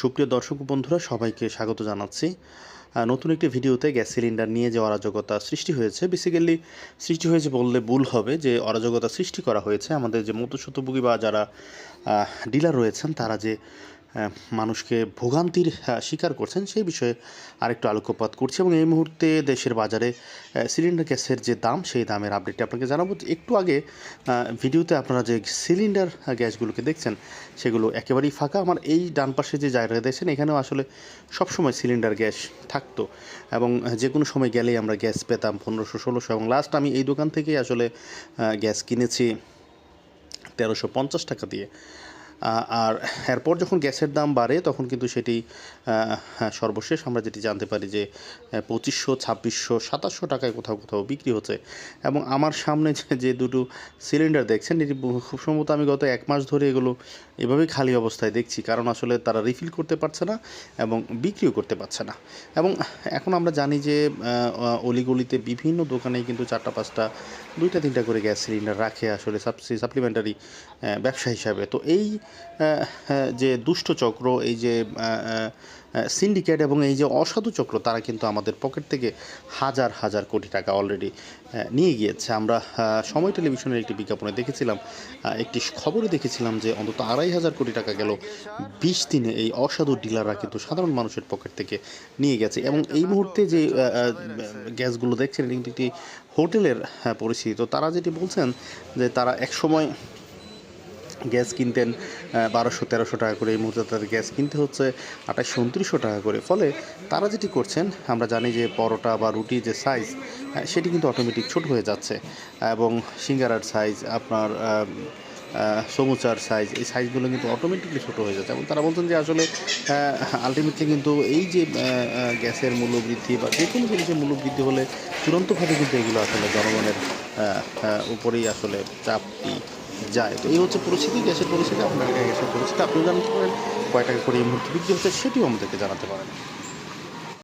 সুপ্রিয় দর্শক বন্ধুরা, সবাইকে স্বাগত জানাচ্ছি। নতুন একটি ভিডিওতে গ্যাস সিলিন্ডার নিয়ে যে অরাজকতা সৃষ্টি হয়েছে বেসিক্যালি সৃষ্টি হয়েছে বললে ভুল হবে, যে অরাজকতা সৃষ্টি করা হয়েছে। আমাদের যে মধ্যস্বত্বভোগী বা যারা ডিলার রয়েছেন, তারা যে মানুষকে ভোগান্তির শিকার করছেন, সেই বিষয়ে আরেকটু আলোকপাত করছি এবং এই মুহূর্তে দেশের বাজারে সিলিন্ডার গ্যাসের যে দাম, সেই দামের আপডেটটি আপনাকে জানাব। একটু আগে ভিডিওতে আপনারা যে সিলিন্ডার গ্যাসগুলোকে দেখছেন, সেগুলো একেবারেই ফাঁকা। আমার এই ডান পাশে যে জায়গাটা দেখছেন, এখানেও আসলে সবসময় সিলিন্ডার গ্যাস থাকতো এবং যে কোনো সময় গেলেই আমরা গ্যাস পেতাম পনেরোশো, ষোলোশো এবং লাস্ট আমি এই দোকান থেকেই আসলে গ্যাস কিনেছি তেরোশো পঞ্চাশ টাকা দিয়ে। আর এরপর যখন গ্যাসের দাম বাড়ে তখন কিন্তু সেটি হ্যাঁ, সর্বশেষ আমরা যেটি জানতে পারি যে পঁচিশশো ছাব্বিশশো সাতাশশো টাকায় কোথাও কোথাও বিক্রি হচ্ছে। এবং আমার সামনে যে দুটো সিলিন্ডার দেখছেন এটি খুব সম্ভবত আমি গত এক মাস ধরে এগুলো এভাবেই খালি অবস্থায় দেখছি কারণ আসলে তারা রিফিল করতে পারছে না এবং বিক্রিও করতে পারছে না। এবং এখন আমরা জানি যে অলিগলিতে বিভিন্ন দোকানে কিন্তু চারটা পাঁচটা দুইটা তিনটা করে গ্যাস সিলিন্ডার রাখে আসলে সাপ্লিমেন্টারি ব্যবসা হিসাবে। তো এই যে দুষ্ট চক্র, এই যে সিন্ডিকেট এবং এই যে অসাধু চক্র, তারা কিন্তু আমাদের পকেট থেকে হাজার হাজার কোটি টাকা অলরেডি নিয়ে গিয়েছে। আমরা সময় টেলিভিশনের একটি বিজ্ঞাপনে দেখেছিলাম একটি খবরে দেখেছিলাম যে অন্তত আড়াই হাজার কোটি টাকা গেল বিশ দিনে এই অসাধু ডিলাররা কিন্তু সাধারণ মানুষের পকেট থেকে নিয়ে গেছে। এবং এই মুহূর্তে যে গ্যাসগুলো দেখছেন, এটি একটি হোটেলের পরিস্থিতি। তো তারা যেটি বলছেন যে তারা এক সময় গ্যাস কিনতেন বারোশো, তেরোশো টাকা করে এই মুহূর্তে তাদের গ্যাস কিনতে হচ্ছে আঠাশশো উনত্রিশশো টাকা করে। ফলে তারা যেটি করছেন, আমরা জানি যে পরোটা বা রুটির যে সাইজ সেটি কিন্তু অটোমেটিক ছোট হয়ে যাচ্ছে। এবং সিঙ্গারার সাইজ আপনার সমুচার সাইজ এই সাইজগুলো কিন্তু অটোমেটিকলি ছোটো হয়ে যাচ্ছে। এবং তারা বলছেন যে আসলে আলটিমেটলি কিন্তু এই যে গ্যাসের মূল্য বৃদ্ধি বা যে কোনো জিনিসের মূল্য বৃদ্ধি হলে চূড়ান্তভাবে কিন্তু এগুলো আসলে জনগণের উপরেই আসলে চাপটি যায়। তো এই হচ্ছে পরিস্থিতি, গ্যাসের পরিস্থিতি আপনার গ্যাসের পরিস্থিতি। আপনি জানতে পারেন কয় টাকা করে এই মুহূর্তে বিক্রি হচ্ছে, সেটিও আমাদেরকে জানাতে পারেন।